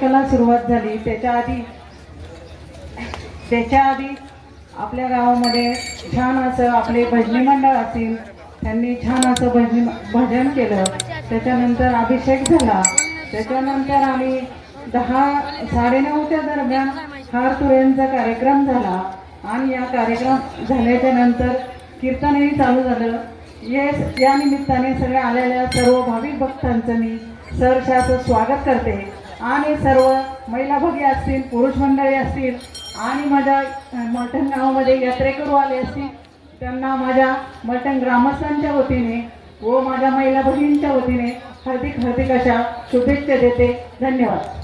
कला सुरुवात झाली. त्याच्या आधी त्याच्या आधी आपल्या गावामध्ये छान असं आपले भजनी मंडळ असतील त्यांनी छान असं भजनी भजन केलं. त्याच्यानंतर अभिषेक झाला. त्याच्यानंतर आम्ही दहा साडेनऊच्या दरम्यान हार तुरेंचा कार्यक्रम झाला. आणि या कार्यक्रम झाल्याच्यानंतर कीर्तनही चालू झालं. येस या निमित्ताने सगळ्या आलेल्या सर्व भाविक भक्तांचं मी सरशाचं स्वागत करते. आणि सर्व महिला भगी असतील पुरुष मंडळी असतील आणि माझ्या मलठण गावामध्ये यात्रेकरू आले असतील त्यांना माझ्या मलठण ग्रामस्थांच्या वतीने व माझ्या महिला भगिनींच्या वतीने हार्दिक हार्दिक अशा शुभेच्छा देते. धन्यवाद.